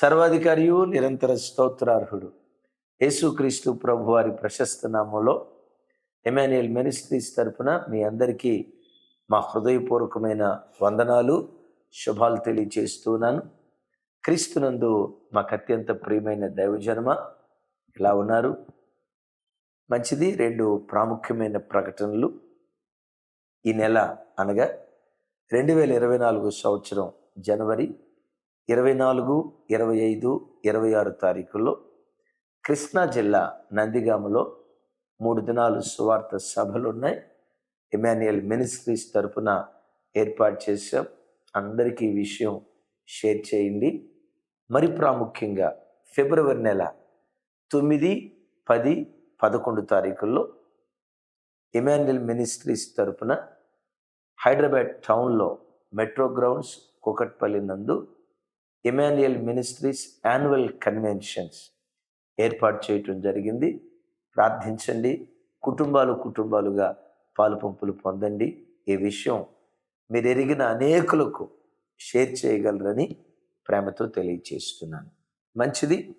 సర్వాధికారియు నిరంతర స్తోత్రార్హుడు. యేసుక్రీస్తు ప్రభు వారి ప్రశస్త నామంలో ఎమాన్యుయల్ మినిస్ట్రీస్ తరపున మీ అందరికీ మా హృదయపూర్వకమైన వందనాలు శుభాలు తెలియచేస్తున్నాను క్రీస్తునందు మాకు అత్యంత ప్రియమైన దైవజన్మ ఎలా ఉన్నారు? మంచిది రెండు ప్రాముఖ్యమైన ప్రకటనలు ఈ నెల అనగా రెండు వేల ఇరవై నాలుగు సంవత్సరం జనవరి ఇరవై నాలుగు ఇరవై ఐదు ఇరవై ఆరు తారీఖుల్లో కృష్ణా జిల్లా నందిగామలో మూడు దినాలు సువార్త సభలు ఉన్నాయి ఇమాన్యుయల్ మినిస్ట్రీస్ తరపున ఏర్పాటు చేశాం. అందరికీ ఈ విషయం షేర్ చేయండి. మరి ప్రాముఖ్యంగా ఫిబ్రవరి నెల తొమ్మిది పది పదకొండు తారీఖుల్లో ఇమాన్యుయల్ మినిస్ట్రీస్ తరపున హైదరాబాద్ టౌన్లో మెట్రో గ్రౌండ్స్ కూకట్పల్లి నందు ఇమాన్యుయల్ మినిస్ట్రీస్ యాన్యువల్ కన్వెన్షన్స్ ఏర్పాటు చేయటం జరిగింది. ప్రార్థించండి. కుటుంబాలు కుటుంబాలుగా పాలు పంపులు పొందండి. ఈ విషయం మీరు ఎరిగిన అనేకులకు షేర్ చేయగలరని ప్రేమతో తెలియచేస్తున్నాను. మంచిది.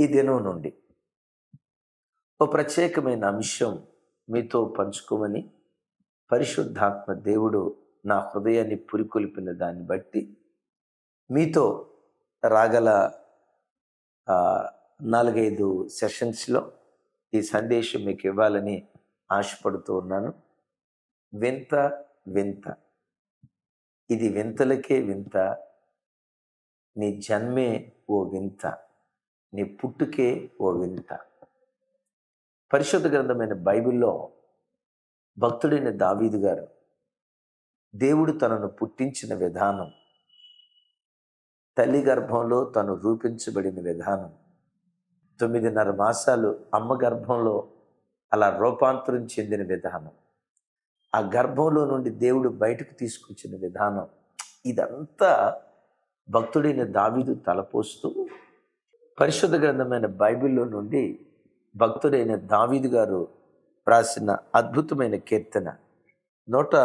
ఈ దినం నుండి ఓ ప్రత్యేకమైన అంశం మీతో పంచుకోమని పరిశుద్ధాత్మ దేవుడు నా హృదయాన్ని పురికొల్పిన దాన్ని బట్టి మీతో రాగల నాలుగైదు సెషన్స్లో ఈ సందేశం మీకు ఇవ్వాలని ఆశపడుతూ ఉన్నాను. వింత వింత. ఇది వింతలకే వింత. నీ జన్మే ఓ వింత. నీ పుట్టుకే ఓ వింత. పరిశుద్ధ గ్రంథమైన బైబిల్లో భక్తుడైన దావీదు గారు దేవుడు తనను పుట్టించిన విధానం తల్లి గర్భంలో తను రూపించబడిన విధానం. తొమ్మిదిన్నర మాసాలు అమ్మ గర్భంలో అలా రూపాంతరం చెందిన విధానం. ఆ గర్భంలో నుండి దేవుడు బయటకు తీసుకొచ్చిన విధానం. ఇదంతా భక్తుడైన దావీదు తలపోస్తూ పరిశుద్ధ గ్రంథమైన బైబిల్లో నుండి భక్తుడైన దావీదు గారు రాసిన అద్భుతమైన కీర్తన. నూట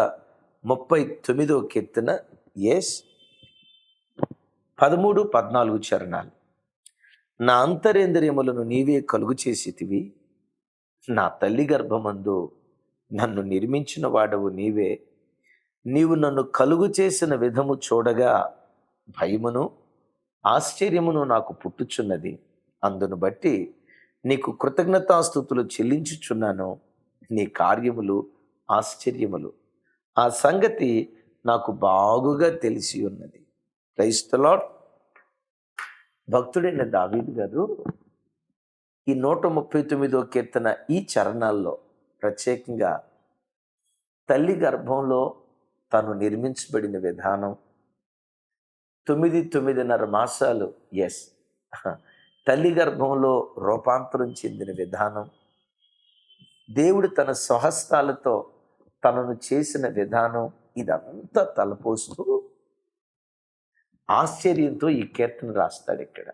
ముప్పై తొమ్మిదో కీర్తన ఎస్ పదమూడు పద్నాలుగు చరణాలు. నా అంతరేంద్రియములను నీవే కలుగు చేసితివి నా తల్లి గర్భమందు నన్ను నిర్మించిన వాడవు నీవే. నీవు నన్ను కలుగు చేసిన విధము చూడగా భయమును ఆశ్చర్యమును నాకు పుట్టుచున్నది. అందును బట్టి నీకు కృతజ్ఞతాస్థుతులు చెల్లించుచున్నాను. నీ కార్యములు ఆశ్చర్యములు. ఆ సంగతి నాకు బాగుగా తెలిసి ఉన్నది. క్రైస్తలో భక్తుడైన దావీదు గారు ఈ నూట ముప్పై తొమ్మిదో కీర్తన ఈ చరణాల్లో ప్రత్యేకంగా తల్లి గర్భంలో తను నిర్మించబడిన విధానం. తొమ్మిది తొమ్మిదిన్నర మాసాలు ఎస్ తల్లి గర్భంలో రూపాంతరం చెందిన విధానం. దేవుడు తన స్వహస్తాలతో తనను చేసిన విధానం ఇదంతా తలపోస్తూ ఆశ్చర్యంతో ఈ కీర్తన రాస్తాడు ఇక్కడ.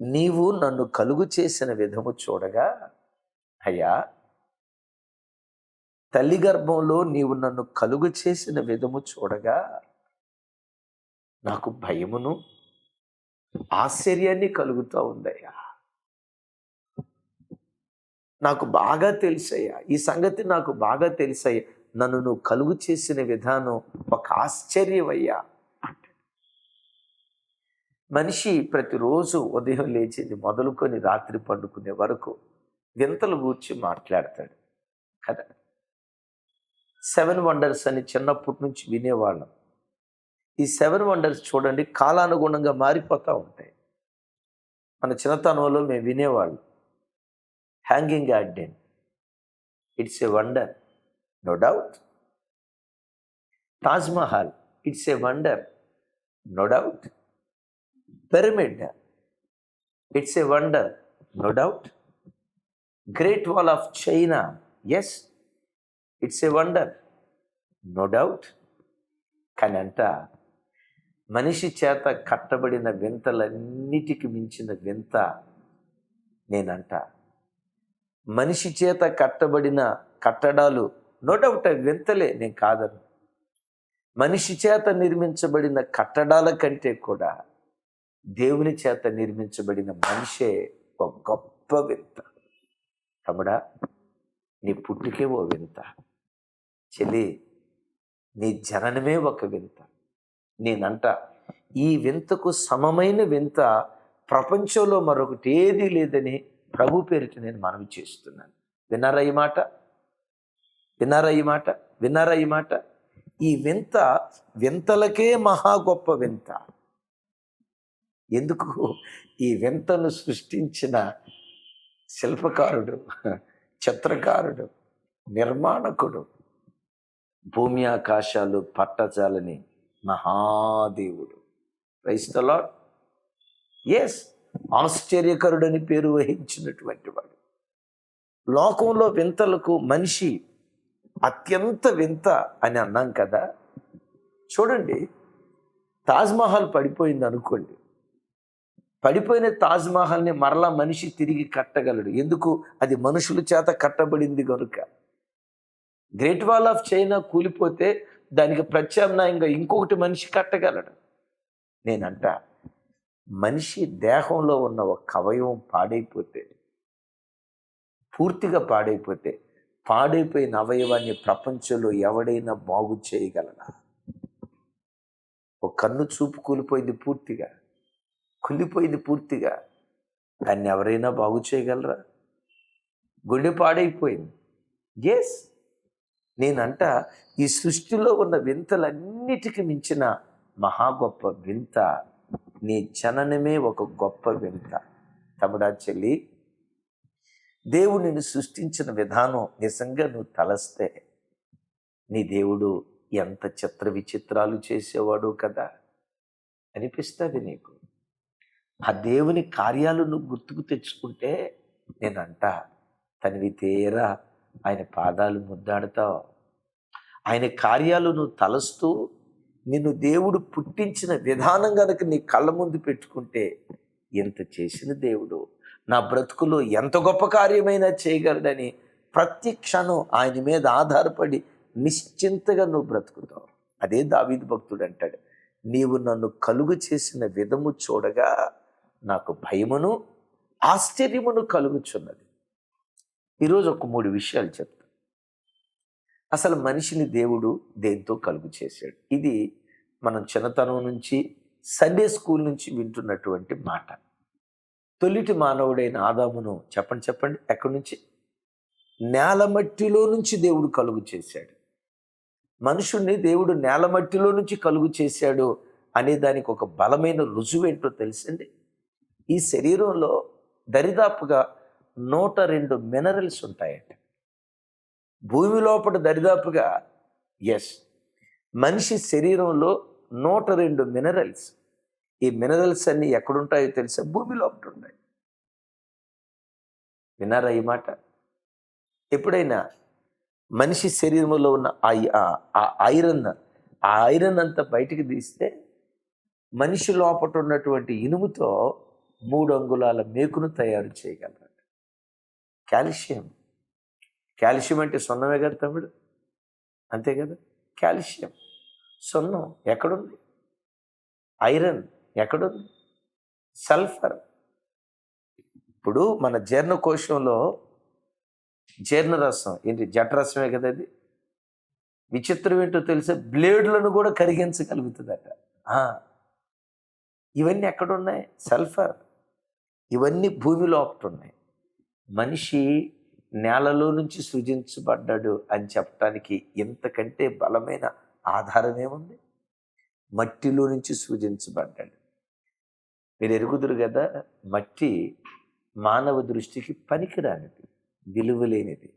నీవు నన్ను కలుగు చేసిన విధము చూడగా అయ్యా తల్లి గర్భంలో నీవు నన్ను కలుగు చేసిన విధము చూడగా నాకు భయమును ఆశ్చర్యాన్ని కలుగుతూ ఉందయ్యా. నాకు బాగా తెలుసయ్యా. ఈ సంగతి నాకు బాగా తెలుసయ్యా. నన్ను నువ్వు కలుగు చేసిన విధానం ఒక ఆశ్చర్యమయ్యా. మనిషి ప్రతిరోజు ఉదయం లేచింది మొదలుకొని రాత్రి పండుకునే వరకు వింతలు గూర్చి మాట్లాడతాడు. కదా? సెవెన్ వండర్స్ అని చిన్నప్పటి నుంచి వినేవాళ్ళం. ఈ సెవెన్ వండర్స్ చూడండి కాలానుగుణంగా మారిపోతూ ఉంటాయి. మన చిన్నతనంలో మేము వినేవాళ్ళం. Hanging garden it's a wonder no doubt. Taj Mahal it's a wonder no doubt. Pyramid it's a wonder no doubt great wall of China yes it's a wonder no doubt కానీ అంట మనిషి చేత కట్టబడిన వింతలన్నిటికి మించిన వింత నేనంట. మనిషి చేత కట్టబడిన కట్టడాలు నో డౌట్ అవి వింతలే నేను కాదను. మనిషి చేత నిర్మించబడిన కట్టడాల కంటే కూడా దేవుని చేత నిర్మించబడిన మనిషే ఒక గొప్ప వింత. తమ్ముడా నీ పుట్టుకే ఓ వింత. చెల్లి నీ జననమే ఒక వింత. నేనంట ఈ వింతకు సమమైన వింత ప్రపంచంలో మరొకటి ఏదీ లేదని ప్రభు పేరిట నేను మనవి చేస్తున్నాను. విన్నారా ఈ మాట? విన్నారా ఈ మాట? విన్నారా ఈ మాట? ఈ వింత వింతలకే మహా గొప్ప వింత. ఎందుకు? ఈ వింతను సృష్టించిన శిల్పకారుడు చిత్రకారుడు నిర్మాణకుడు భూమి ఆకాశాలు పట్టజాలని మహాదేవుడు. క్రైస్తలో ఎస్ ఆశ్చర్యకరుడని పేరు వహించినటువంటి వాడు. లోకంలో వింతలకు మనిషి అత్యంత వింత అని అన్నాం కదా. చూడండి తాజ్మహల్ పడిపోయింది అనుకోండి పడిపోయిన తాజ్మహల్ని మరలా మనిషి తిరిగి కట్టగలడు. ఎందుకు? అది మనుషుల చేత కట్టబడింది కనుక గ్రేట్ వాల్ ఆఫ్ చైనా కూలిపోతే దానికి ప్రత్యామ్నాయంగా ఇంకొకటి మనిషి కట్టగలడు. నేనంట మనిషి దేహంలో ఉన్న ఒక అవయవం పాడైపోతే పూర్తిగా పాడైపోతే పాడైపోయిన అవయవాన్ని ప్రపంచంలో ఎవడైనా బాగు చేయగలనా ఒక కన్ను చూపు కూలిపోయింది పూర్తిగా. కుళ్ళిపోయింది పూర్తిగా. దాన్ని ఎవరైనా బాగు చేయగలరా? గుండె పాడైపోయింది. ఎస్ నేనంట ఈ సృష్టిలో ఉన్న వింతలన్నిటికి మించిన మహా గొప్ప వింత. నీ జననమే ఒక గొప్ప వింత. తమడా చెల్లి దేవుడు నిన్ను సృష్టించిన విధానం నిజంగా నువ్వు తలస్తే. నీ దేవుడు ఎంత చిత్ర విచిత్రాలు చేసేవాడు కదా? అనిపిస్తుంది నీకు. ఆ దేవుని కార్యాలు నువ్వు గుర్తుకు తెచ్చుకుంటే నేనంట తనివి తీరా ఆయన పాదాలు ముద్దాడతావు. ఆయన కార్యాలు నువ్వు తలస్తూ నిన్ను దేవుడు పుట్టించిన విధానం కనుక నీ కళ్ళ ముందు పెట్టుకుంటే ఎంత చేసిన దేవుడు? నా బ్రతుకులో ఎంత గొప్ప కార్యమైనా చేయగలడని ప్రతి క్షణం ఆయన మీద ఆధారపడి నిశ్చింతగా నువ్వు బ్రతుకుతావు. అదే దావీదు భక్తుడు అంటాడు నీవు నన్ను కలుగు చేసిన విధము చూడగా నాకు భయమును ఆశ్చర్యమును కలుగుచున్నది. ఈరోజు ఒక మూడు విషయాలు చెప్తా అసలు మనిషిని దేవుడు దేంతో కలుగు చేశాడు? ఇది మనం చిన్నతనం నుంచి సండే స్కూల్ నుంచి వింటున్నటువంటి మాట. తొలిటి మానవుడైన ఆదామును చెప్పండి చెప్పండి ఎక్కడి నుంచి? నేలమట్టిలో నుంచి దేవుడు కలుగు చేశాడు. మనుషుణ్ణి దేవుడు నేలమట్టిలో నుంచి కలుగు చేశాడు అనే దానికి ఒక బలమైన రుజువేంటో తెలిసింది ఈ శరీరంలో దరిదాపుగా నూట రెండు మినరల్స్ ఉంటాయట. భూమి లోపల దరిదాపుగా ఎస్ మనిషి శరీరంలో నూట రెండు మినరల్స్ ఈ మినరల్స్ అన్నీ ఎక్కడుంటాయో తెలుసా? భూమి లోపల ఉన్నాయి వినారా ఈ మాట? ఎప్పుడైనా మనిషి శరీరంలో ఉన్న ఆ- ఆ ఐరన్ ఆ ఐరన్ అంతా బయటికి తీస్తే మనిషి లోపల ఉన్నటువంటి ఇనుముతో మూడు అంగుళాల మేకును తయారు చేయగలరు కాల్షియం. కాల్షియం అంటే సున్నమే కదా తమ్ముడు? అంతే కదా? కాల్షియం. సున్నం ఎక్కడుంది? ఐరన్ ఎక్కడుంది? సల్ఫర్. ఇప్పుడు మన జీర్ణకోశంలో జీర్ణరసం ఏంటి జఠరసమే కదా అది? విచిత్రం ఏంటో తెలిసే బ్లేడ్లను కూడా కరిగించగలుగుతుందట. ఇవన్నీ ఎక్కడున్నాయి? సల్ఫర్. ఇవన్నీ భూమి లోపట ఉన్నాయి మనిషి నేలలో నుంచి సృజించబడ్డాడు అని చెప్పడానికి ఎంతకంటే బలమైన ఆధారం ఏముంది మట్టిలో నుంచి సృజించబడ్డాడు. మీరు ఎరుగుదురు కదా మట్టి మానవ దృష్టికి పనికిరానిది విలువలేనిది.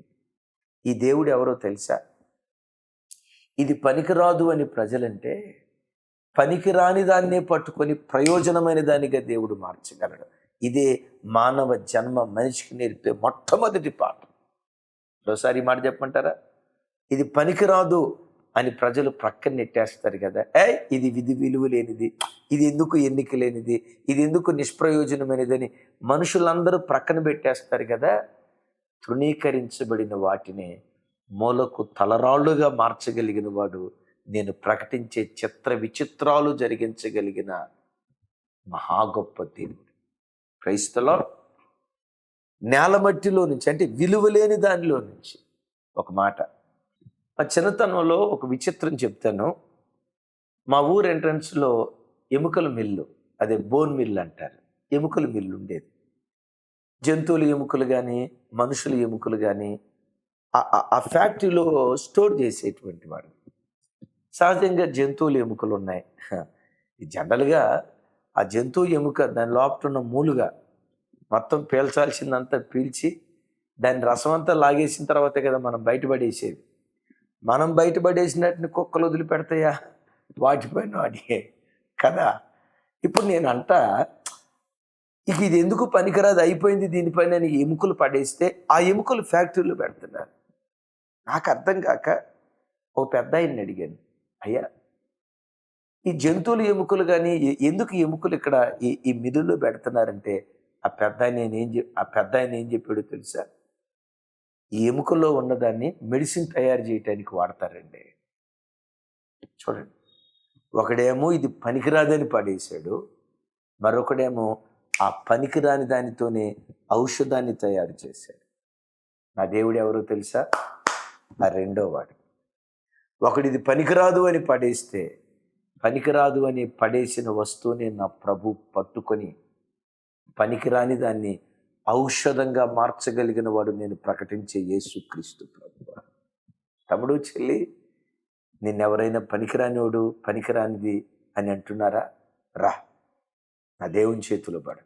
ఈ దేవుడు ఎవరో తెలుసా? ఇది పనికిరాదు అని ప్రజలంటే పనికిరాని దాన్నే పట్టుకొని ప్రయోజనమైన దానిగా దేవుడు మార్చగలడు. ఇదే మానవ జన్మ మనిషికి నేర్పే మొట్టమొదటి పాఠం. మరోసారి మాట చెప్పమంటారా? ఇది పనికిరాదు అని ప్రజలు ప్రక్కన నెట్టేస్తారు కదా. ఏ ఇది విధి విలువ లేనిది ఇది ఎందుకు ఎన్నిక లేనిది ఇది ఎందుకు నిష్ప్రయోజనమైనదని మనుషులందరూ ప్రక్కన పెట్టేస్తారు కదా. తృణీకరించబడిన వాటిని మూలకు తలరాళ్ళుగా మార్చగలిగిన వాడు నేను ప్రకటించే చిత్ర విచిత్రాలు జరిగించగలిగిన మహా గొప్ప దేవుడు. క్రైస్తలో నేల మట్టిలో నుంచి అంటే విలువలేని దానిలో నుంచి ఒక మాట. మా చిన్నతనంలో ఒక విచిత్రం చెప్తాను. మా ఊరు ఎంట్రన్స్లో ఎముకల మిల్లు అదే బోన్ మిల్లు అంటారు. ఎముకల మిల్లు ఉండేది. జంతువుల ఎముకలు కానీ మనుషుల ఎముకలు కానీ ఆ ఫ్యాక్టరీలో స్టోర్ చేసేటువంటి వాడు. సహజంగా జంతువుల ఎముకలు ఉన్నాయి. జనరల్గా ఆ జంతువు ఎముక దాని లోపల ఉన్న మూలుగా మొత్తం పీల్చాల్సిందంతా పీల్చి దాని రసం అంతా లాగేసిన తర్వాతే కదా మనం బయటపడేసేది. మనం బయటపడేసినట్టుని కుక్కలు వదిలిపెడతాయా? వాటిపైన అడిగే కదా. ఇప్పుడు నేను అంట ఇక ఇది ఎందుకు పనికిరాదు? అయిపోయింది దీనిపైన ఎముకలు పడేస్తే ఆ ఎముకలు ఫ్యాక్టరీలో పెడుతున్నారు. నాకు అర్థం కాక ఓ పెద్ద ఆయన్ని అడిగాను. అయ్యా ఈ జంతువుల ఎముకలు కానీ ఎందుకు ఎముకలు ఇక్కడ ఈ ఈ మిదుల్లో పెడుతున్నారంటే ఆ పెద్ద ఆయన ఏం చెప్ ఆ పెద్ద ఆయన ఏం చెప్పాడో తెలుసా? ఈ ఎముకల్లో ఉన్నదాన్ని మెడిసిన్ తయారు చేయటానికి వాడతారండి. చూడండి. ఒకడేమో ఇది పనికిరాదని పడేశాడు మరొకడేమో ఆ పనికిరాని దానితోనే ఔషధాన్ని తయారు చేశాడు. నా దేవుడు ఎవరో తెలుసా? ఆ రెండో వాడు ఒకడిది పనికిరాదు అని పడేస్తే పనికిరాదు అని పడేసిన వస్తువుని నా ప్రభు పట్టుకొని పనికిరాని దాన్ని ఔషధంగా మార్చగలిగిన వాడు నేను ప్రకటించే యేసుక్రీస్తు ప్రభు. తమ్ముడు చెల్లి నిన్నెవరైనా పనికిరానివాడు పనికిరానిది అని అంటున్నారా? రా నా దేవుని చేతిలో పడ.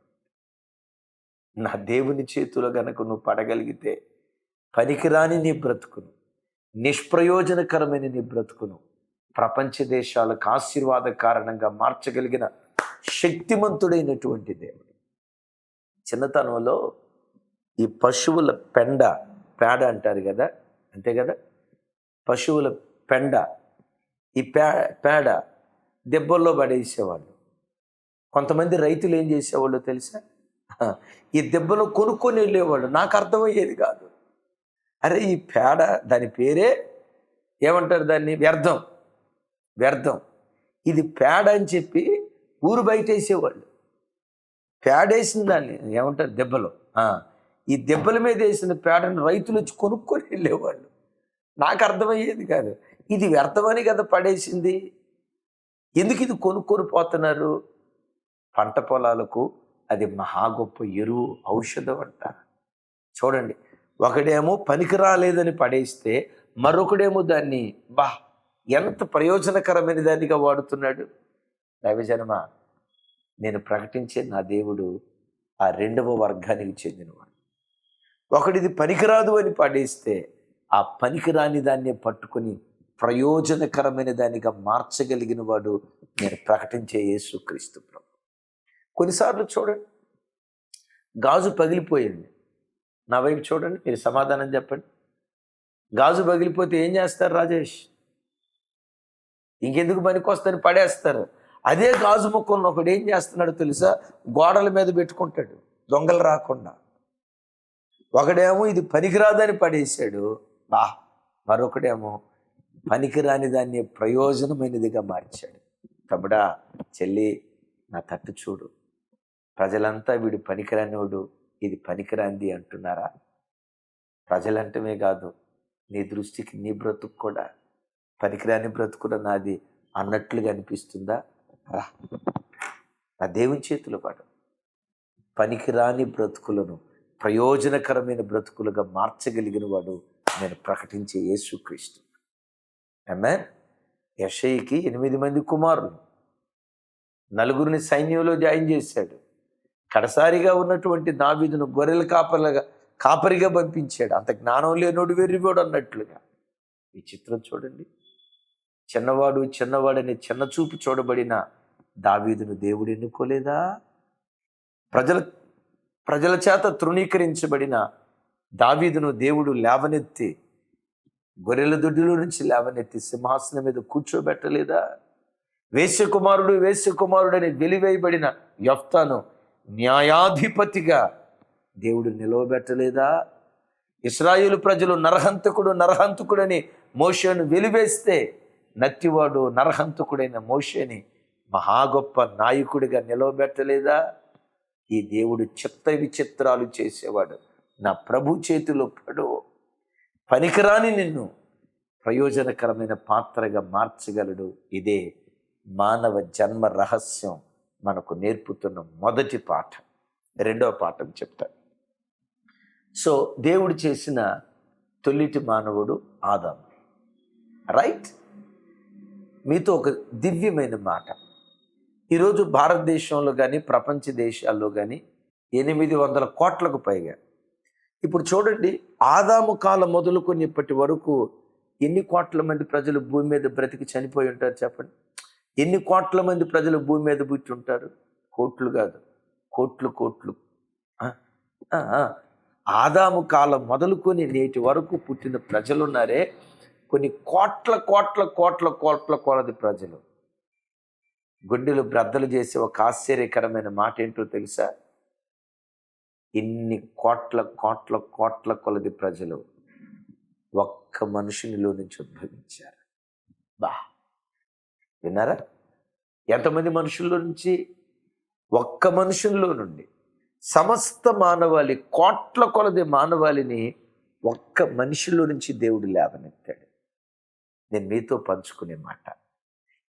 నా దేవుని చేతిలో గనక నువ్వు పడగలిగితే పనికిరాని నీ బ్రతుకును నిష్ప్రయోజనకరమైన నీ బ్రతుకును ప్రపంచ దేశాలకు ఆశీర్వాద కారణంగా మార్చగలిగిన శక్తిమంతుడైనటువంటి దేవుడు. చిన్నతనంలో ఈ పశువుల పెండ పేడ అంటారు కదా అంతే కదా? పశువుల పెండ ఈ పే పేడ దెబ్బల్లో పడేసేవాళ్ళు. కొంతమంది రైతులు ఏం చేసేవాళ్ళు తెలుసా? ఈ దెబ్బలు కొనుక్కొని వెళ్ళేవాళ్ళు. నాకు అర్థమయ్యేది కాదు. అరే ఈ పేడ దాని పేరే ఏమంటారు దాన్ని? వ్యర్థం. వ్యర్థం. ఇది పేడ అని చెప్పి ఊరు బయట వేసేవాళ్ళు పేడేసిన దాన్ని ఏమంటారు దెబ్బలు? ఈ దెబ్బల మీద వేసిన పేడను రైతులు వచ్చి కొనుక్కొని వెళ్ళేవాళ్ళు. నాకు అర్థమయ్యేది కాదు. ఇది వ్యర్థమని కదా పడేసింది. ఎందుకు ఇది కొనుక్కొని పోతున్నారు? పంట పొలాలకు అది మహా గొప్ప ఎరువు ఔషధం అంట. చూడండి ఒకడేమో పనికి రాలేదని పడేస్తే మరొకడేమో దాన్ని బా ఎంత ప్రయోజనకరమైన దానిగా వాడుతున్నాడు? దైవజనమ నేను ప్రకటించే నా దేవుడు ఆ రెండవ వర్గానికి చెందినవాడు. ఒకటిది పనికిరాదు అని పాడేస్తే ఆ పనికిరాని దాన్ని పట్టుకొని ప్రయోజనకరమైన దానిగా మార్చగలిగిన వాడు నేను ప్రకటించే యేసు క్రీస్తు ప్రభు. కొన్నిసార్లు చూడండి గాజు పగిలిపోయింది. నా వైపు చూడండి మీరు సమాధానం చెప్పండి. గాజు పగిలిపోతే ఏం చేస్తారు రాజేష్? ఇంకెందుకు పనికొస్తని పడేస్తారు. అదే గాజు ముక్కలను ఒకడు ఏం చేస్తున్నాడు తెలుసా? గోడల మీద పెట్టుకుంటాడు దొంగలు రాకుండా. ఒకడేమో ఇది పనికిరాదని పడేశాడు. బా మరొకడేమో పనికిరాని దాన్ని ప్రయోజనమైనదిగా మార్చాడు. తమ్ముడా చెల్లి నా తట్టు చూడు. ప్రజలంతా వీడు పనికిరానివాడు ఇది పనికిరాంది అంటున్నారా? ప్రజలంటమే కాదు నీ దృష్టికి నీ బ్రతుకు కూడా. పనికిరాని బ్రతుకున నాది అన్నట్లుగా అనిపిస్తుందా? రా. నా దేవుని చేతిలో పాట. పనికిరాని బ్రతుకులను ప్రయోజనకరమైన బ్రతుకులుగా మార్చగలిగిన వాడు నేను ప్రకటించే యేసుక్రీస్తు ఆమె యషయికి ఎనిమిది మంది కుమారులు. నలుగురిని సైన్యంలో జాయిన్ చేశాడు. కడసారిగా ఉన్నటువంటి నాబీదును గొర్రెల కాపరిగా కాపరిగా పంపించాడు. అంత జ్ఞానం లేనోడు వెర్రిపోడు అన్నట్లుగా. ఈ చిత్రం చూడండి. చిన్నవాడు చిన్నవాడని చిన్న చూపు చూడబడిన దావీదును దేవుడు ఎన్నుకోలేదా? ప్రజల ప్రజల చేత తృణీకరించబడిన దావీదును దేవుడు లేవనెత్తి గొర్రెల దొడ్డిలో నుంచి లేవనెత్తి సింహాసనం మీద కూర్చోబెట్టలేదా? వేశ్యకుమారుడు వేశ్యకుమారుడని వెలివేయబడిన యఫ్తాను న్యాయాధిపతిగా దేవుడు నిలవబెట్టలేదా? ఇస్రాయేలు ప్రజలు నరహంతకుడు నరహంతకుడని మోషను వెలివేస్తే నత్తివాడు నరహంతకుడైన మోషేని మహా గొప్ప నాయకుడిగా నిలవబెట్టలేదా? ఈ దేవుడు చిత్త విచిత్రాలు చేసేవాడు. నా ప్రభు చేతిలో పడు. పనికిరాని నిన్ను ప్రయోజనకరమైన పాత్రగా మార్చగలడు. ఇదే మానవ జన్మ రహస్యం మనకు నేర్పుతున్న మొదటి పాఠం. రెండవ పాఠం చెప్తాను సో దేవుడు చేసిన తొలిటి మానవుడు ఆదాం రైట్ మీతో ఒక దివ్యమైన మాట. ఈరోజు భారతదేశంలో కానీ ప్రపంచ దేశాల్లో కానీ ఎనిమిది వందల కోట్లకు పైగా. ఇప్పుడు చూడండి ఆదాము కాలం మొదలుకొని ఇప్పటి వరకు ఎన్ని కోట్ల మంది ప్రజలు భూమి మీద బ్రతికి చనిపోయి ఉంటారు చెప్పండి? ఎన్ని కోట్ల మంది ప్రజలు భూమి మీద పుట్టి ఉంటారు కోట్లు కాదు కోట్లు కోట్లు. ఆదాము కాలం మొదలుకొని నేటి వరకు పుట్టిన ప్రజలు ఉన్నారే కొన్ని కోట్ల కోట్ల కోట్ల కోట్ల కొలది ప్రజలు. గుండెలు బ్రద్దలు చేసే ఒక ఆశ్చర్యకరమైన మాట ఏంటో తెలుసా? ఇన్ని కోట్ల కోట్ల కోట్ల కొలది ప్రజలు ఒక్క మనుషునిలో నుంచి ఉద్భవించారు. బా! విన్నారా? ఎంతమంది మనుషుల్లో నుంచి? ఒక్క మనుషుల్లో నుండి సమస్త మానవాళి కోట్ల కొలది మానవాళిని ఒక్క మనిషిలో నుంచి దేవుడు లేవనెత్తాడు. నేను మీతో పంచుకునే మాట.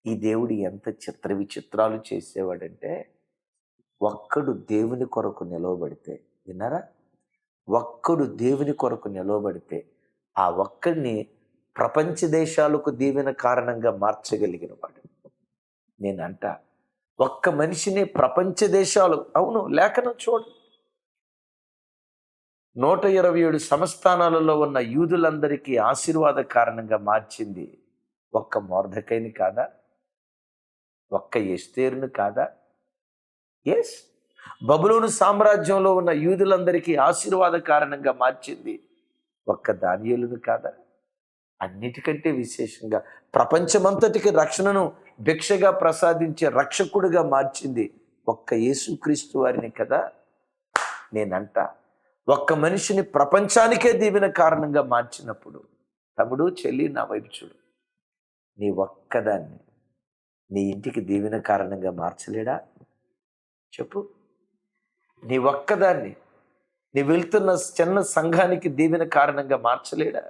ఈ దేవుడు ఎంత చిత్ర విచిత్రాలు చేసేవాడంటే ఒక్కడు దేవుని కొరకు నిలవబడితే విన్నారా? ఒక్కడు దేవుని కొరకు నిలవబడితే ఆ ఒక్కడిని ప్రపంచ దేశాలకు దీవెన కారణంగా మార్చగలిగిన వాడు నేనంట ఒక్క మనిషిని ప్రపంచ దేశాలు అవును లేఖనం చూడు. నూట ఇరవై ఏడు సంస్థానాలలో ఉన్న యూదులందరికీ ఆశీర్వాద కారణంగా మార్చింది ఒక్క మోర్ధకైని కాదా? ఒక్క ఎస్తేరును కాదా? ఎస్ బబులోను సామ్రాజ్యంలో ఉన్న యూదులందరికీ ఆశీర్వాద కారణంగా మార్చింది ఒక్క దానియులను కాదా? అన్నిటికంటే విశేషంగా ప్రపంచమంతటికి రక్షణను భిక్షగా ప్రసాదించే రక్షకుడిగా మార్చింది ఒక్క యేసుక్రీస్తు వారిని కదా? నేనంట ఒక్క మనిషిని ప్రపంచానికే దీవెన కారణంగా మార్చినప్పుడు తమ్ముడు చెల్లి నా వైపు చూడు. నీ ఒక్కదాన్ని నీ ఇంటికి దీవెన కారణంగా మార్చలేడా? చెప్పు. నీ ఒక్కదాన్ని నీ వెళ్తున్న చిన్న సంఘానికి దీవెన కారణంగా మార్చలేడా?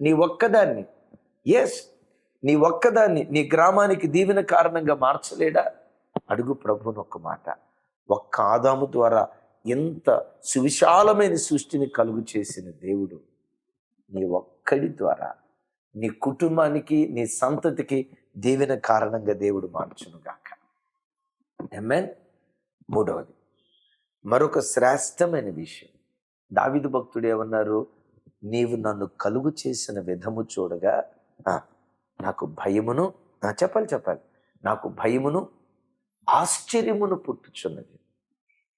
నీ ఒక్కదాన్ని ఎస్ నీ ఒక్కదాన్ని నీ గ్రామానికి దీవెన కారణంగా మార్చలేడా? అడుగు ప్రభుని ఒక్క మాట. ఒక్క ఆదాము ద్వారా ఎంత సువిశాలమైన సృష్టిని కలుగు చేసిన దేవుడు నీ ఒక్కడి ద్వారా నీ కుటుంబానికి నీ సంతతికి దీవెన కారణంగా దేవుడు మార్చునుగాక. ఎమ్మెన్ మూడవది మరొక శ్రేష్టమైన విషయం. దావిదు భక్తుడు ఏమన్నారు? నీవు నన్ను కలుగు చేసిన విధము చూడగా నాకు భయమును చెప్పాలి చెప్పాలి. నాకు భయమును ఆశ్చర్యమును పుట్టుచున్నది.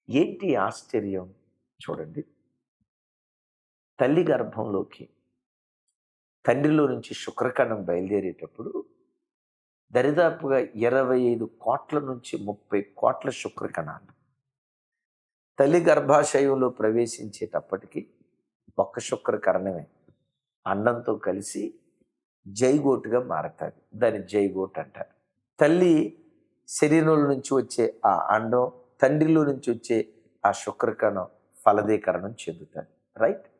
ఏంటి ఆశ్చర్యం? చూడండి. తల్లి గర్భంలోకి తండ్రిలో నుంచి శుక్రకణం బయలుదేరేటప్పుడు దరిదాపుగా ఇరవై ఐదు కోట్ల నుంచి ముప్పై కోట్ల శుక్రకణాలు తల్లి గర్భాశయంలో ప్రవేశించేటప్పటికి ఒక్క శుక్రకరణమే. అండంతో కలిసి జైగోటుగా మారతారు. దాన్ని జైగోట్ అంటారు. తల్లి శరీరంలో నుంచి వచ్చే ఆ అండం తండ్రిలో నుంచి వచ్చే ఆ శుక్రకణం ఫలదీకరణం చెందుతారు. రైట్?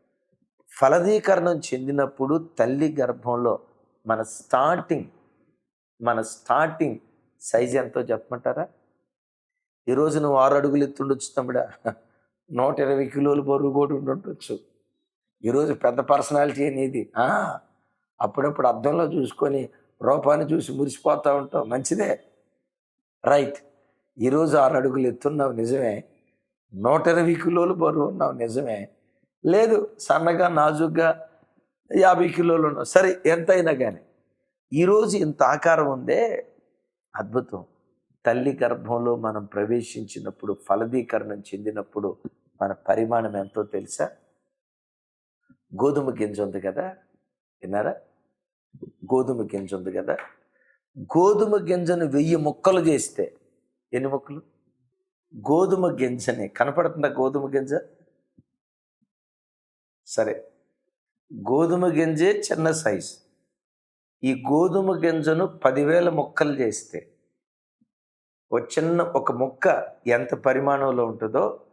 ఫలదీకరణం చెందినప్పుడు తల్లి గర్భంలో మన స్టార్టింగ్ మన స్టార్టింగ్ సైజ్ ఎంతో చెప్పమంటారా? ఈరోజు నువ్వు ఆరు అడుగులు ఎత్తుండొచ్చు తమ్ముడా. నూట ఇరవై కిలోలు బరువు కూడా ఉండుండొచ్చు ఈరోజు పెద్ద పర్సనాలిటీ అనేది అప్పుడప్పుడు అద్దంలో చూసుకొని రూపాన్ని చూసి మురిసిపోతూ ఉంటావు. మంచిదే. రైట్ ఈరోజు ఆరు అడుగులు ఎత్తున్నావు నిజమే. నూట ఇరవై కిలోలు బరువు ఉన్నావు నిజమే. లేదు సన్నగా నాజుగ్గా యాభై కిలోలు ఉన్నా సరే ఎంతైనా కానీ ఈరోజు ఇంత ఆకారం ఉందే అద్భుతం. తల్లి గర్భంలో మనం ప్రవేశించినప్పుడు ఫలదీకరణం చెందినప్పుడు మన పరిమాణం ఎంతో తెలుసా? గోధుమ గింజ ఉంది కదా? విన్నారా? గోధుమ గింజ ఉంది కదా? గోధుమ గింజను వెయ్యి ముక్కలు చేస్తే ఎన్ని ముక్కలు? గోధుమ గింజని. కనపడుతుందా గోధుమ గింజ? సరే. గోధుమ గింజే చిన్న సైజు. ఈ గోధుమ గింజను పదివేల ముక్కలు చేస్తే ఒక చిన్న ఒక ముక్క ఎంత పరిమాణంలో ఉంటుందో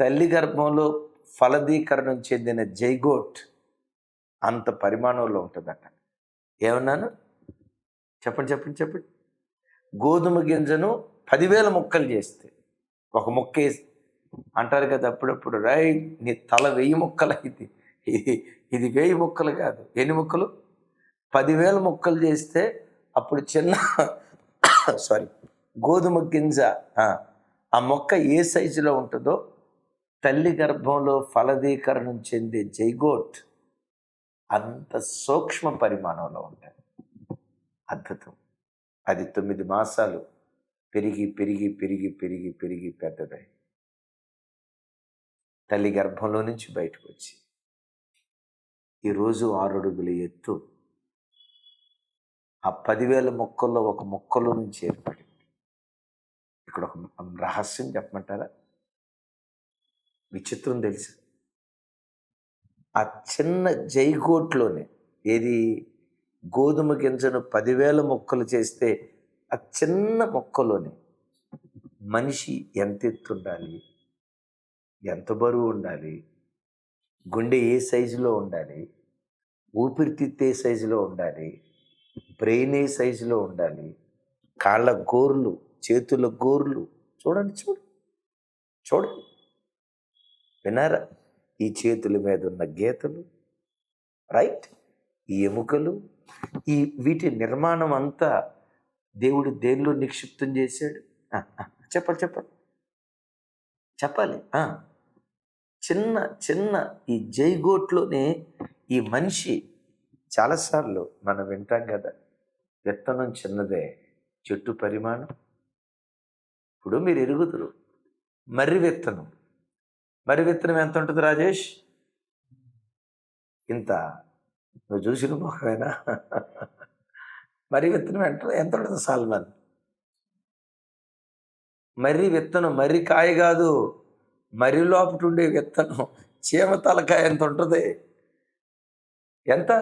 తల్లి గర్భంలో ఫలదీకరణం చెందిన జైగోట్ అంత పరిమాణంలో ఉంటుందట. ఏమన్నాను? చెప్పండి చెప్పండి చెప్పండి. గోధుమ గింజను పదివేల ముక్కలు చేస్తే ఒక ముక్క వేసి అంటారు కదా అప్పుడప్పుడు రైట్ నీ తల వెయ్యి ముక్కలు ఇది ఇది వెయ్యి ముక్కలు కాదు. ఎన్ని ముక్కలు? పదివేల ముక్కలు చేస్తే అప్పుడు చిన్న సారీ గోధుమ గింజ ఆ, ఆ మొక్క ఏ సైజులో ఉంటుందో తల్లి గర్భంలో ఫలదీకరణం చెందే జైగోట్ అంత సూక్ష్మ పరిమాణంలో ఉంటుంది. అద్భుతం. అది తొమ్మిది మాసాలు పెరిగి పెరిగి పెరిగి పెరిగి పెరిగి పెద్దదై తల్లి గర్భంలో నుంచి బయటకు వచ్చి ఈరోజు ఆరు అడుగుల ఎత్తు. ఆ పదివేల మొక్కల్లో ఒక మొక్కలో నుంచి ఏర్పడింది. ఇక్కడ ఒక రహస్యం చెప్పమంటారా? విచిత్రం తెలుసు. ఆ చిన్న జైగోట్లోనే ఏది? గోధుమ గింజను పదివేల మొక్కలు చేస్తే ఆ చిన్న మొక్కలోనే మనిషి ఎంత ఎత్తు ఉండాలి? ఎంత బరువు ఉండాలి? గుండె ఏ సైజులో ఉండాలి? ఊపిరితిత్తే సైజులో ఉండాలి? బ్రెయిన్ ఏ సైజులో ఉండాలి? కాళ్ళ గోర్లు చేతుల గోర్లు చూడండి చూడు. చూడండి. వినారా ఈ చేతుల మీద ఉన్న గీతలు రైట్? ఈ ఎముకలు ఈ వీటి నిర్మాణం అంతా దేవుడు దేనిలో నిక్షిప్తం చేశాడు? చెప్పాలి చెప్పాలి చెప్పండి చెప్పండి. చెప్పాలి. చిన్న చిన్న ఈ జైగోట్లోనే ఈ మనిషి చాలాసార్లు మనం వింటాం కదా విత్తనం చిన్నదే చెట్టు పరిమాణం. ఇప్పుడు మీరు ఎరుగుదురు. మర్రి విత్తనం. మర్రి విత్తనం ఎంత ఉంటుంది రాజేష్? ఇంత. నువ్వు చూసిన ముఖమేనా మర్రి విత్తనం ఎంత ఎంత ఉంటుంది సాల్మన్? మర్రి విత్తనం మర్రి కాయ కాదు. మరి లోపట ఉండే విత్తనం చీమ తలకాయ ఎంత ఉంటుంది? ఎంత?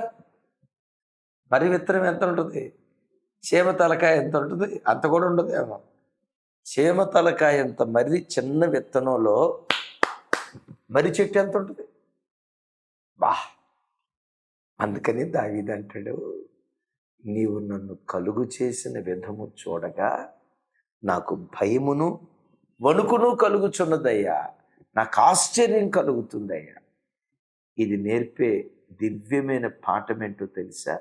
మరి విత్తనం ఎంత ఉంటుంది? చీమ తలకాయ ఎంత ఉంటుంది? అంత కూడా ఉండదేమో. చీమ తలకాయ ఎంత? మరి చిన్న విత్తనంలో మర్రి చెట్టు ఎంత ఉంటుంది? బా! అందుకని దావిదంటాడు నీవు నన్ను కలుగు చేసిన విధము చూడగా నాకు భయమును వణుకును కలుగుచున్నదయ్యా. నాకు ఆశ్చర్యం కలుగుతుందయ్యా. ఇది నేర్పే దివ్యమైన పాఠమేంటో తెలుసా?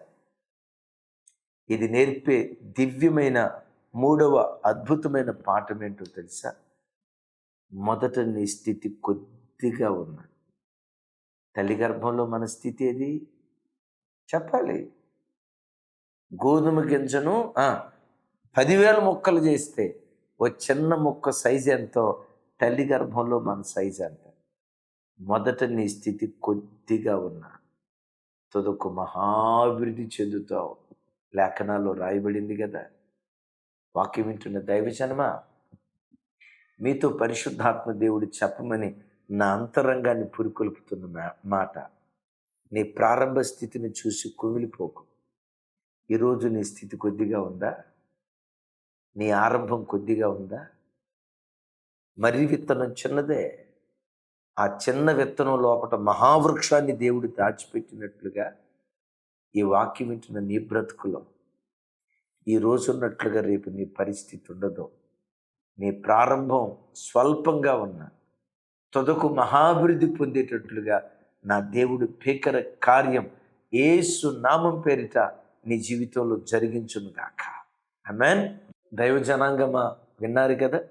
ఇది నేర్పే దివ్యమైన మూడవ అద్భుతమైన పాఠమేంటో తెలుసా? మొదట నీ స్థితి కొద్దిగా ఉన్నా. తల్లి గర్భంలో మన స్థితి ఏది? చెప్పాలి. గోధుమ గింజను పదివేల మొక్కలు చేస్తే ఓ చిన్న మొక్క సైజు ఎంతో తల్లి గర్భంలో మన సైజు ఎంత మొదట నీ స్థితి కొద్దిగా ఉన్నా తుదకు మహాభివృద్ధి చెందుతావు. లేఖనాలు రాయబడింది కదా. వాక్యం వింటున్న దైవజనమా మీతో పరిశుద్ధాత్మ దేవుడు చెప్పమని నా అంతరంగాన్ని పురికొల్పుతున్న మా- మాట. నీ ప్రారంభ స్థితిని చూసి కుమిలిపోకు. ఈరోజు నీ స్థితి కొద్దిగా ఉందా? నీ ఆరంభం కొద్దిగా ఉందా? మర్రి విత్తనం చిన్నదే. ఆ చిన్న విత్తనం లోపల మహావృక్షాన్ని దేవుడు దాచిపెట్టినట్లుగా ఈ వాక్యం వింటున్న నీ బ్రతుకులో. ఈ రోజు ఉన్నట్లుగా రేపు నీ పరిస్థితి ఉండదు. నీ ప్రారంభం స్వల్పంగా ఉన్న తొదకు మహాభివృద్ధి పొందేటట్లుగా నా దేవుడు భీకర కార్యం ఏసు నామం పేరిట నీ జీవితంలో జరిగించును ఐ మీన్ దైవ జనాంగమా విన్నారు కదా?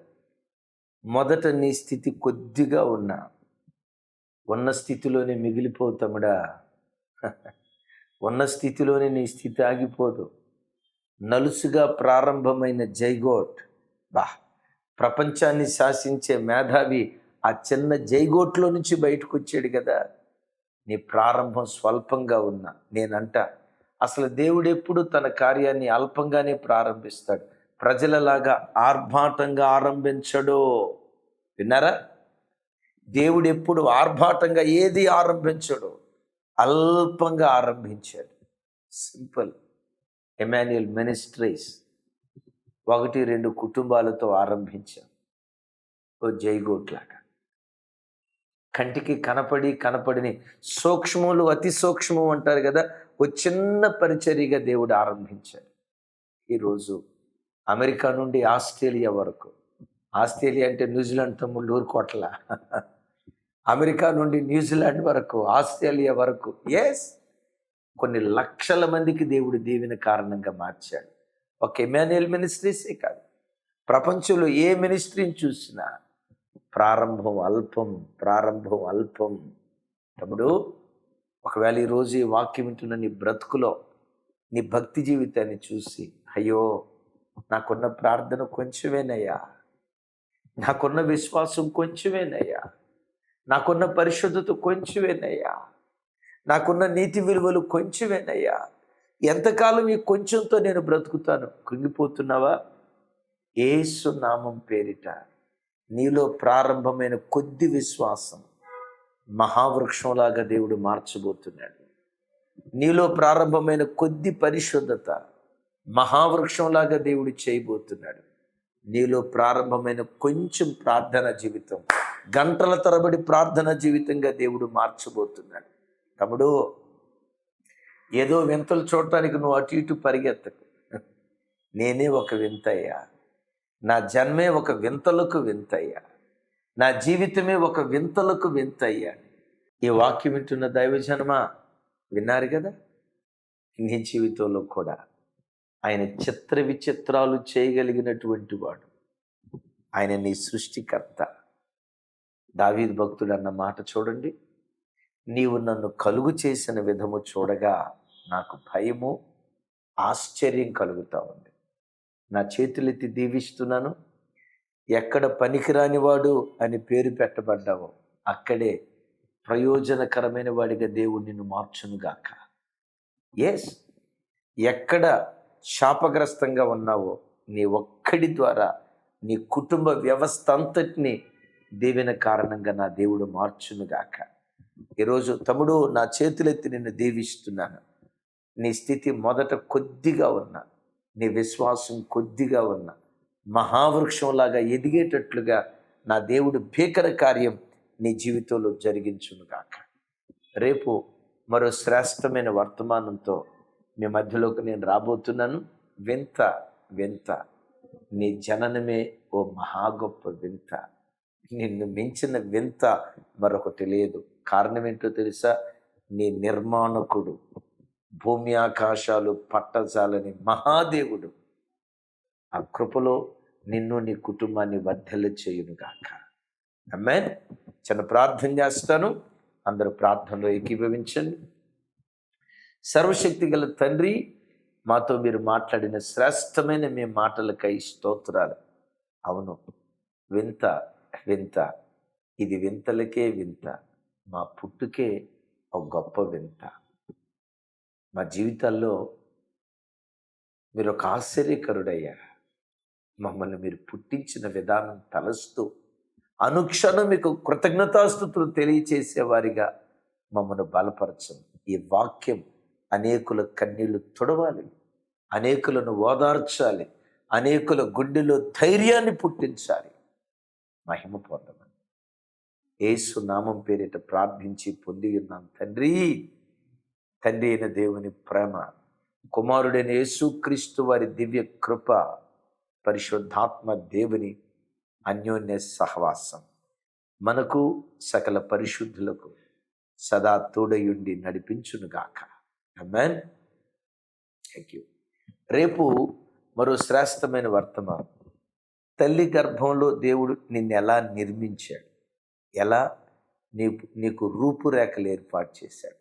మొదట నీ స్థితి కొద్దిగా ఉన్నా. ఉన్న స్థితిలోనే మిగిలిపోతాముడా ఉన్న స్థితిలోనే నీ స్థితి ఆగిపోదు. నలుసుగా ప్రారంభమైన జైగోట్ బా ప్రపంచాన్ని శాసించే మేధావి ఆ చిన్న జైగోట్లో నుంచి బయటకు వచ్చాడు కదా. నీ ప్రారంభం స్వల్పంగా ఉన్నా నేనంట. అసలు దేవుడు ఎప్పుడు తన కార్యాన్ని అల్పంగానే ప్రారంభిస్తాడు. ప్రజలలాగా ఆర్భాటంగా ఆరంభించడు. విన్నారా? దేవుడు ఎప్పుడు ఆర్భాటంగా ఏది ఆరంభించడు? అల్పంగా ఆరంభించాడు. సింపుల్ ఎమాన్యుయల్ మినిస్ట్రీస్ ఒకటి రెండు కుటుంబాలతో ఆరంభించాం ఓ జైగోట్లాగా. కంటికి కనపడి కనపడిని సూక్ష్మములు అతి సూక్ష్మం అంటారు కదా? ఓ చిన్న పరిచర్యగా దేవుడు ఆరంభించాడు. ఈరోజు అమెరికా నుండి ఆస్ట్రేలియా వరకు. ఆస్ట్రేలియా అంటే న్యూజిలాండ్ తమ్ముళ్ళు ఊరుకోట్ల అమెరికా నుండి న్యూజిలాండ్ వరకు ఆస్ట్రేలియా వరకు. ఎస్ కొన్ని లక్షల మందికి దేవుడు దీవిన కారణంగా మార్చాడు. ఒక ఎమాన్యుయల్ మినిస్ట్రీసే కాదు. ప్రపంచంలో ఏ మినిస్ట్రీని చూసినా ప్రారంభం అల్పం ప్రారంభం అల్పం. తమ్ముడు ఒకవేళ ఈరోజు ఈ వాక్యం వింటున్న నీ బ్రతుకులో నీ భక్తి జీవితాన్ని చూసి అయ్యో నాకున్న ప్రార్థన కొంచెమేనయ్యా. నాకున్న విశ్వాసం కొంచెమేనయ్యా. నాకున్న పరిశుద్ధత కొంచెమేనయ్యా. నాకున్న నీతి విలువలు కొంచెమేనయ్యా. ఎంతకాలం ఈ కొంచెంతో నేను బ్రతుకుతాను? కృంగిపోతున్నావా? ఏసు నామం పేరిట నీలో ప్రారంభమైన కొద్ది విశ్వాసం మహావృక్షంలాగా దేవుడు మార్చబోతున్నాడు. నీలో ప్రారంభమైన కొద్ది పరిశుద్ధత మహావృక్షంలాగా దేవుడు చేయబోతున్నాడు. నీలో ప్రారంభమైన కొంచెం ప్రార్థన జీవితం గంటల తరబడి ప్రార్థన జీవితంగా దేవుడు మార్చబోతున్నాడు. తమ్ముడు ఏదో వింతలు చూడటానికి నువ్వు అటు ఇటు పరిగెత్తకు. నేనే ఒక వింతయ్యా. నా జన్మే ఒక వింతలకు వింతయ్యా. నా జీవితమే ఒక వింతలకు వింతయ్యా. ఈ వాక్యం వింటున్న దైవజనమా? విన్నారు కదా? నీ జీవితంలో కూడా. ఆయన చిత్ర విచిత్రాలు చేయగలిగినటువంటి వాడు. ఆయన నీ సృష్టికర్త. దావీద్ భక్తుడు అన్న మాట చూడండి. నీవు నన్ను కలుగు చేసిన విధము చూడగా నాకు భయము ఆశ్చర్యం కలుగుతూ ఉంది. నా చేతులెత్తి దీవిస్తున్నాను. ఎక్కడ పనికిరాని వాడు అని పేరు పెట్టబడ్డావో అక్కడే ప్రయోజనకరమైన వాడిగా దేవుడు నిన్ను మార్చునుగాక. ఎస్ ఎక్కడ శాపగ్రస్తంగా ఉన్నావో. నీ ఒక్కడి ద్వారా నీ కుటుంబ వ్యవస్థ అంతటిని దీవెన కారణంగా నా దేవుడు మార్చునుగాక ఈరోజు తమ్ముడు నా చేతులెత్తి నిన్ను దీవిస్తున్నాను. నీ స్థితి మొదట కొద్దిగా ఉన్నా నీ విశ్వాసం కొద్దిగా ఉన్నా మహావృక్షంలాగా ఎదిగేటట్లుగా నా దేవుడు భీకర కార్యం నీ జీవితంలో జరిగించునుగాక రేపు మరో శ్రేష్టమైన వర్తమానంతో మీ మధ్యలోకి నేను రాబోతున్నాను. వింత వింత. నీ జననమే ఓ మహా గొప్ప వింత. నిన్ను మించిన వింత మరొకటి లేదు. కారణం ఏంటో తెలుసా? నీ నిర్మాణకుడు భూమి ఆకాశాలు పట్టజాలని మహాదేవుడు. ఆ కృపలో నిన్ను నీ కుటుంబాన్ని వర్ధలు చేయునుగాక. అమ్మాయి చిన్న ప్రార్థన చేస్తాను. అందరూ ప్రార్థనలో ఏకీభవించండి. సర్వశక్తి గల తండ్రి మాతో మీరు మాట్లాడిన శ్రేష్టమైన మీ మాటలకై స్తోత్రాలు. అవును వింత వింత. ఇది వింతలకే వింత. మా పుట్టుకే ఒక గొప్ప వింత. మా జీవితాల్లో మీరు ఒక ఆశ్చర్యకరుడయ్యా మమ్మల్ని మీరు పుట్టించిన విధానం తలస్తూ అనుక్షణం మీకు కృతజ్ఞతాస్థుతులు తెలియచేసేవారిగా మమ్మల్ని బలపరచం ఈ వాక్యం అనేకుల కన్నీళ్ళు తుడవాలి. అనేకులను ఓదార్చాలి. అనేకుల గుండెలో ధైర్యాన్ని పుట్టించాలి. మహిమ పొందమని. ఏసు నామం పేరిట ప్రార్థించి పొంది ఉన్నాం తండ్రి. తండ్రి అయిన దేవుని ప్రేమ కుమారుడైన యేసుక్రీస్తు వారి దివ్య కృప పరిశుద్ధాత్మ దేవుని అన్యోన్య సహవాసం. మనకు సకల పరిశుద్ధులకు సదా తోడయుండి నడిపించునుగాక. అమ్మాన్ థ్యాంక్ యూ రేపు మరో శ్రేష్టమైన వర్తమానం. తల్లి గర్భంలో దేవుడు నిన్ను ఎలా నిర్మించాడు? ఎలా నీ నీకు రూపురేఖలు ఏర్పాటు చేశాడు?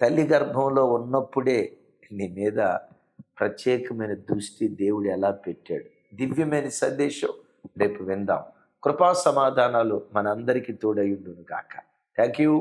తల్లి గర్భంలో ఉన్నప్పుడే నీ మీద ప్రత్యేకమైన దృష్టి దేవుడు ఎలా పెట్టాడు? దివ్యమైన సందేశం రేపు విందాం. కృపా సమాధానాలు మనందరికీ తోడయుండును గాక థ్యాంక్ యూ